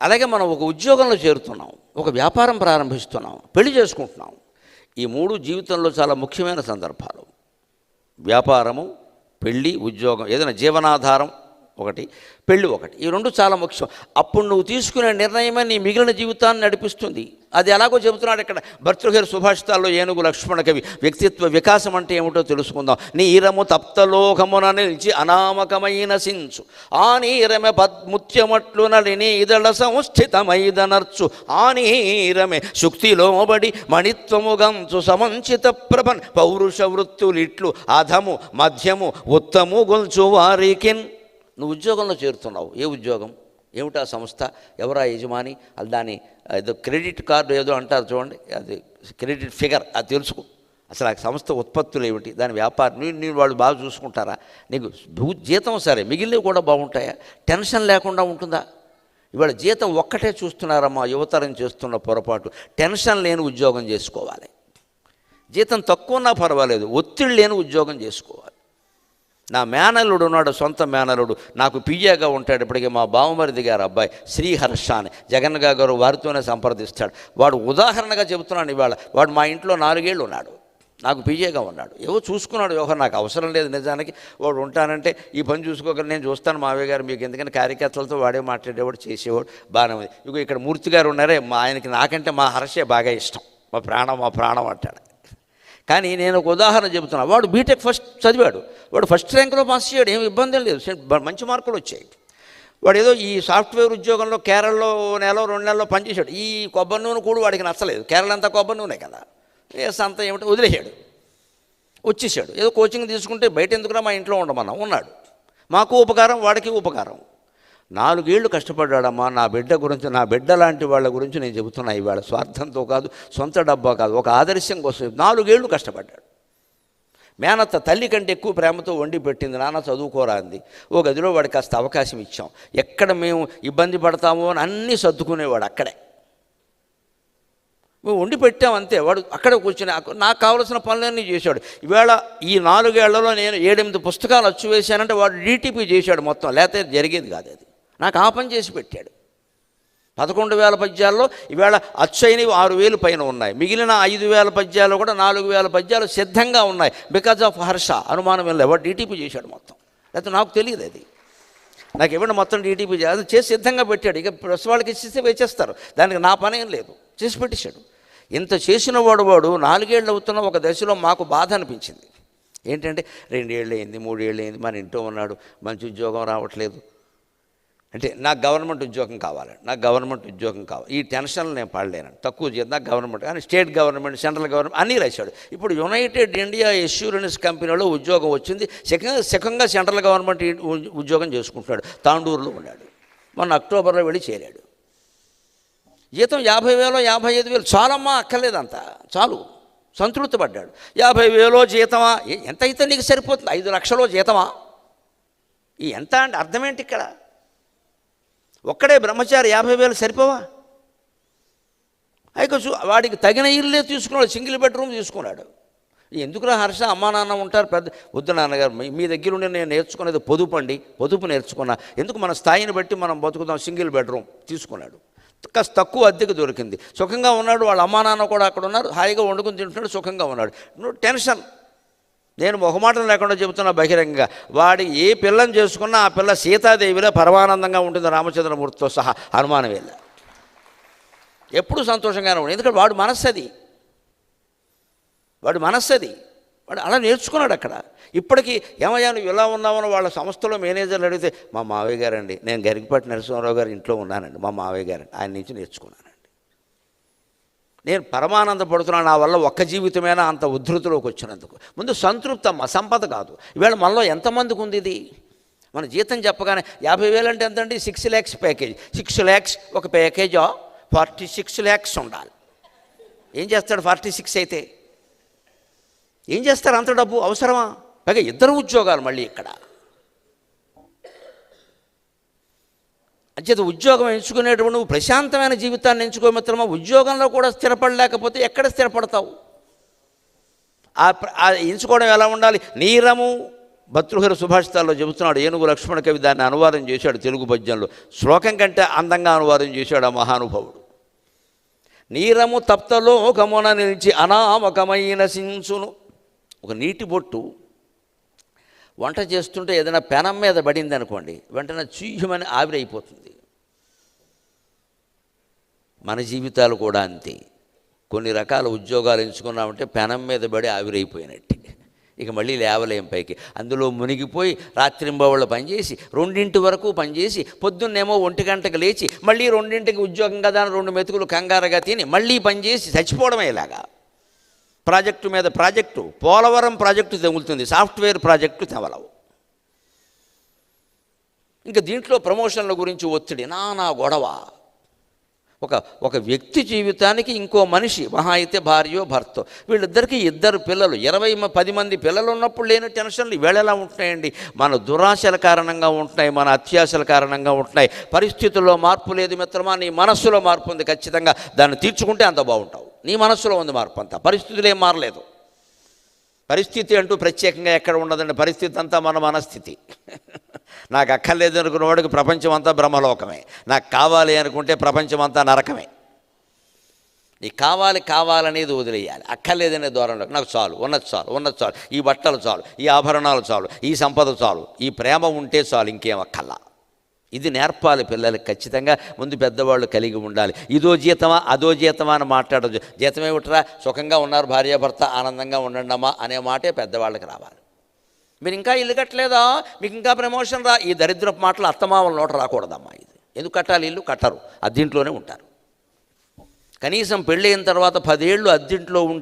అలాగే మనం ఒక ఉద్యోగంలో చేరుతున్నాం ఒక వ్యాపారం ప్రారంభిస్తున్నాం పెళ్ళి చేసుకుంటున్నాం. ఈ మూడు జీవితంలో చాలా ముఖ్యమైన సందర్భాలు. వ్యాపారము పెళ్ళి ఉద్యోగం ఏదైనా జీవనాధారం ఒకటి పెళ్ళి ఒకటి. ఈ రెండు చాలా ముఖ్యం. అప్పుడు నువ్వు తీసుకునే నిర్ణయమే నీ మిగిలిన జీవితాన్ని నడిపిస్తుంది. అది ఎలాగో చెబుతున్నాడు ఇక్కడ భర్తృహరి సుభాషితాల్లో ఏనుగు లక్ష్మణ కవి. వ్యక్తిత్వ వికాసం అంటే ఏమిటో తెలుసుకుందాం. నీరము తప్తలోకమున నిలిచి అనామకమైన సించు. ఆ నీరమె పద్ముత్యమట్లు నలిని ఇదళ సంస్థితమైదనర్చు. ఆ నీరమే శుక్తిలోబడి మణిత్వముగంచు సమంచిత ప్రభన్. పౌరుష వృత్తులిట్లు అధము మధ్యము ఉత్తము గొల్చు వారికిన్. నువ్వు ఉద్యోగంలో చేరుతున్నావు. ఏ ఉద్యోగం? ఏమిటా సంస్థ? ఎవరా యజమాని? అది దాని ఏదో క్రెడిట్ కార్డు ఏదో అంటారు చూడండి. అది క్రెడిట్ ఫిగర్ అది తెలుసుకో. అసలు ఆ సంస్థ ఉత్పత్తులు ఏమిటి? దాని వ్యాపారం నేను వాళ్ళు బాగా చూసుకుంటారా? నీకు జీతం సరే మిగిలినవి కూడా బాగుంటాయా? టెన్షన్ లేకుండా ఉంటుందా? ఇవాళ జీతం ఒక్కటే చూస్తున్నారమ్మా యువతరం చేస్తున్న పొరపాటు. టెన్షన్ లేని ఉద్యోగం చేసుకోవాలి. జీతం తక్కువ ఉన్నా పర్వాలేదు ఒత్తిడి లేని ఉద్యోగం చేసుకోవాలి. నా మేనల్లుడు ఉన్నాడు సొంత మేనల్లుడు. నాకు పియ్యగా ఉంటాడు ఇప్పటికే మా బావమరిది గారు అబ్బాయి శ్రీహర్ష అని జగన్ గారు వారితోనే సంప్రదిస్తాడు. వాడు ఉదాహరణగా చెబుతున్నాను ఇవాళ వాడు మా ఇంట్లో నాలుగేళ్ళు ఉన్నాడు. నాకు పియ్యగా ఉన్నాడు. ఏవో చూసుకున్నాడు వ్యవహారం నాకు అవసరం లేదు నిజానికి. వాడు ఉంటానంటే ఈ పని చూసుకోగలను నేను చూస్తాను మావయ్య గారు మీకు ఎందుకంటే కార్యకర్తలతో వాడే మాట్లాడేవాడు చేసేవాడు బాగానే ఉంది. ఇక ఇక్కడ మూర్తి గారు ఉన్నారే మా ఆయనకి నాకంటే మా హర్షే బాగా ఇష్టం. మా ప్రాణం మా ప్రాణం అంటాడు. కానీ నేను ఒక ఉదాహరణ చెబుతున్నా. వాడు బీటెక్ ఫస్ట్ చదివాడు. వాడు ఫస్ట్ ర్యాంక్లో పాస్ చేయడు ఏమి ఇబ్బంది లేదు. మంచి మార్కులు వచ్చాయి. వాడు ఏదో ఈ సాఫ్ట్వేర్ ఉద్యోగంలో కేరళలో నెల రెండు నెలలో పనిచేశాడు ఈ కొబ్బరి నూనె కూడా వాడికి నచ్చలేదు. కేరళ అంతా కొబ్బరి నూనె కదా. ఏ సంత ఏమిటో? వదిలేశాడు. వచ్చేసాడు ఏదో కోచింగ్ తీసుకుంటే బయట ఎందుకురా మా ఇంట్లో ఉండమన్నా ఉన్నాడు. మాకు ఉపకారం వాడికి ఉపకారం. నాలుగేళ్ళు కష్టపడ్డాడమ్మా నా బిడ్డ గురించి నా బిడ్డ లాంటి వాళ్ళ గురించి నేను చెబుతున్నా ఇవాళ స్వార్థంతో కాదు సొంత డబ్బా కాదు ఒక ఆదర్శం కోసం నాలుగేళ్ళు కష్టపడ్డాడు. మేనత్త తల్లి కంటే ఎక్కువ ప్రేమతో వండి పెట్టింది నాన్న చదువుకోరా అంది. ఓ గదిలో వాడికి కాస్త అవకాశం ఇచ్చాం. ఎక్కడ మేము ఇబ్బంది పడతామో అని అన్నీ సర్దుకునేవాడు అక్కడే. మేము వండి పెట్టాం అంతే వాడు అక్కడ కూర్చుని నాకు- కావలసిన పనులన్నీ చేశాడు. ఈవేళ ఈ నాలుగేళ్ళలో నేను ఏడెనిమిది పుస్తకాలు అచ్చు వేశానంటే వాడు డీటీపీ చేశాడు మొత్తం లేకపోతే జరిగేది కాదు అది. నాకు ఆ పని చేసి పెట్టాడు. పదకొండు వేల పద్యాల్లో ఈవేళ అచ్చైనవి ఆరు వేలు పైన ఉన్నాయి. మిగిలిన ఐదు వేల పద్యాలు కూడా నాలుగు వేల పద్యాలు సిద్ధంగా ఉన్నాయి. బికాజ్ ఆఫ్ హర్ష అనుమానం వెళ్ళి వాడు డీటీపీ చేశాడు మొత్తం. లేకపోతే నాకు తెలియదు అది. నాకు ఇవ్వండి మొత్తం డీటీపీ అది చేసి సిద్ధంగా పెట్టాడు. ఇక ప్రెస్ వాళ్ళకి ఇచ్చిస్తే వేచేస్తారు. దానికి నా పని ఏం లేదు. చేసి పెట్టేశాడు. ఇంత చేసిన వాడు వాడు నాలుగేళ్ళు అవుతున్న ఒక దశలో మాకు బాధ అనిపించింది. ఏంటంటే రెండేళ్ళు అయింది మూడేళ్ళు అయింది మన ఇంట్లో ఉన్నాడు మంచి ఉద్యోగం రావట్లేదు. అంటే నాకు గవర్నమెంట్ ఉద్యోగం కావాలి నాకు గవర్నమెంట్ ఉద్యోగం కావాలి. ఈ టెన్షన్లు నేను పడలేను. తక్కువ జీతం నాకు గవర్నమెంట్ కానీ స్టేట్ గవర్నమెంట్ సెంట్రల్ గవర్నమెంట్ అన్నీ రాశాడు. ఇప్పుడు యునైటెడ్ ఇండియా ఎష్యూరెన్స్ కంపెనీలో ఉద్యోగం వచ్చింది. సెకండ్ సెకండ్గా సెంట్రల్ గవర్నమెంట్ ఉద్యోగం చేసుకుంటున్నాడు. తాండూరులో ఉన్నాడు. మొన్న అక్టోబర్లో వెళ్ళి చేరాడు. జీతం యాభై వేలో యాభై ఐదు వేలు చాలమ్మా అక్కర్లేదంత. చాలు. సంతృప్తి పడ్డాడు. యాభై వేలో జీతమా? ఎంత అయితే నీకు సరిపోతుంది? ఐదు లక్షలో జీతమా? ఈ ఎంత అంటే అర్థమేంటి ఇక్కడ? ఒక్కడే బ్రహ్మచారి యాభై వేలు సరిపోవా? అయితే వాడికి తగిన ఇల్లే తీసుకున్నాడు సింగిల్ బెడ్రూమ్ తీసుకున్నాడు. ఎందుకురా హర్ష అమ్మా నాన్న ఉంటారు పెద్ద వద్దు నాన్నగారు మీ- దగ్గర ఉండి నేను నేర్చుకునేది పొదుపు అండి పొదుపు నేర్చుకున్నా. ఎందుకు మన స్థాయిని బట్టి మనం బతుకుదాం సింగిల్ బెడ్రూమ్ తీసుకున్నాడు. కాస్త తక్కువ అద్దెకు దొరికింది. సుఖంగా ఉన్నాడు వాళ్ళ అమ్మా నాన్న కూడా అక్కడ ఉన్నారు హాయిగా వండుకుని తింటున్నాడు సుఖంగా ఉన్నాడు. నువ్వు టెన్షన్ నేను మొహమాటం లేకుండా చెబుతున్నా బహిరంగంగా. వాడి ఏ పిల్లని చేసుకున్నా ఆ పిల్ల సీతాదేవిలో పరమానందంగా ఉంటుంది రామచంద్రమూర్తితో సహా అనుమానం వెళ్ళ. ఎప్పుడు సంతోషంగానే ఉండే. ఎందుకంటే వాడు మనస్సు అది వాడు మనస్సు అది వాడు అలా నేర్చుకున్నాడు అక్కడ. ఇప్పటికీ ఏమయ్యా నువ్వు ఇలా ఉన్నామని వాళ్ళ సంస్థలో మేనేజర్లు అడిగితే మా మావయ్య గారండి నేను గరికపాటి నరసింహారావు గారి ఇంట్లో ఉన్నానండి మా మావయ్య గారండి ఆయన నుంచి నేర్చుకున్నాను. నేను పరమానంద పడుతున్నాను నా వల్ల ఒక్క జీవితమైనా అంత ఉద్ధృతిలోకి వచ్చినందుకు. ముందు సంతృప్తమ్మ సంపద కాదు. ఈవేళ మనలో ఎంతమందికి ఉంది ఇది? మన జీతం చెప్పగానే యాభై వేలు అంటే ఎంతండి? Six lakhs package. Six lakhs ఒక ప్యాకేజా? ఫార్టీ సిక్స్ ల్యాక్స్ ఉండాలి. ఏం చేస్తాడు ఫార్టీ సిక్స్ అయితే? ఏం చేస్తారు అంత డబ్బు? అవసరమా? పైగా ఇద్దరు ఉద్యోగాలు మళ్ళీ ఇక్కడ. అంచేత ఉద్యోగం ఎంచుకునేటప్పుడు నువ్వు ప్రశాంతమైన జీవితాన్ని ఎంచుకో మిత్రమా? ఉద్యోగంలో కూడా స్థిరపడలేకపోతే ఎక్కడ స్థిరపడతావు? ఆ ప్ర- ఎంచుకోవడం ఎలా ఉండాలి? నీరము భర్తృహర సుభాషితాల్లో చెబుతున్నాడు ఏనుగు లక్ష్మణ కవి దాన్ని అనువాదం చేశాడు తెలుగు పద్యంలో. శ్లోకం కంటే అందంగా అనువాదం చేశాడు ఆ మహానుభావుడు. నీరము తప్తలోకమున నిలిచి అనామకమైన సించును ఒక నీటి బొట్టు వంట చేస్తుంటే ఏదైనా పెనం మీద పడింది అనుకోండి వెంటనే చీయమని ఆవిరైపోతుంది మన జీవితాలు కూడా అంతే. కొన్ని రకాల ఉద్యోగాలు ఎంచుకున్నామంటే పెనం మీద పడి ఆవిరైపోయినట్టు ఇక మళ్ళీ లేవలేం పైకి. అందులో మునిగిపోయి రాత్రింబవాళ్ళు పనిచేసి రెండింటి వరకు పనిచేసి పొద్దున్నేమో ఒంటి గంటకు లేచి మళ్ళీ రెండింటికి ఉద్యోగం కదా రెండు మెతుకులు కంగారుగా తిని మళ్ళీ పనిచేసి చచ్చిపోవడమే ఇలాగా. ప్రాజెక్టు మీద ప్రాజెక్టు పోలవరం ప్రాజెక్టు తెగులుతుంది సాఫ్ట్వేర్ ప్రాజెక్టు తెవలవు ఇంకా దీంట్లో ప్రమోషన్ల గురించి ఒత్తిడి నానా గొడవ. ఒక ఒక వ్యక్తి జీవితానికి ఇంకో మనిషి మహా అయితే భార్యో భర్త. వీళ్ళిద్దరికీ ఇద్దరు పిల్లలు ఇరవై మ- పది మంది పిల్లలు ఉన్నప్పుడు లేని టెన్షన్లు ఈవేళ ఎలా ఉంటున్నాయండి? మన దురాశల కారణంగా ఉంటున్నాయి మన అత్యాశల కారణంగా ఉంటున్నాయి. పరిస్థితుల్లో మార్పు లేదు మిత్రమా నీ మనస్సులో మార్పు ఉంది ఖచ్చితంగా. దాన్ని తీర్చుకుంటే అంత బాగుంటావు. నీ మనస్సులో ఉంది మార్పు అంతా. పరిస్థితులు ఏం మారలేదు. పరిస్థితి అంటూ ప్రత్యేకంగా ఎక్కడ ఉండదండి. పరిస్థితి అంతా మన మనస్థితి. నాకు అక్కర్లేదు అనుకున్న వాడికి ప్రపంచం అంతా బ్రహ్మలోకమే. నాకు కావాలి అనుకుంటే ప్రపంచం అంతా నరకమే. నీకు కావాలి కావాలనేది వదిలేయాలి. అక్కర్లేదనే దూరంలో నాకు చాలు. ఉన్నది చాలు. ఉన్నది చాలు. ఈ బట్టలు చాలు. ఈ ఆభరణాలు చాలు. ఈ సంపద చాలు. ఈ ప్రేమ ఉంటే చాలు. ఇంకేం అక్కర్లా. ఇది నేర్పాలి పిల్లలకి ఖచ్చితంగా. ముందు పెద్దవాళ్ళు కలిగి ఉండాలి. ఇదో జీతమా అదో జీతమా అని మాట్లాడదు జీతమే విట్రా సుఖంగా ఉన్నారు భార్యాభర్త ఆనందంగా ఉండండమ్మా అనే మాటే పెద్దవాళ్ళకి రావాలి. మీరు ఇంకా ఇల్లు కట్టలేదా? మీకు ఇంకా ప్రమోషన్ రా. ఈ దరిద్రపు మాటలు అత్తమామల నోట రాకూడదమ్మా ఇది. ఎందుకు కట్టాలి ఇల్లు? కట్టరు. అద్దీంట్లోనే ఉంటారు. కనీసం పెళ్ళైన తర్వాత పదేళ్ళు అద్దీంట్లో ఉంటే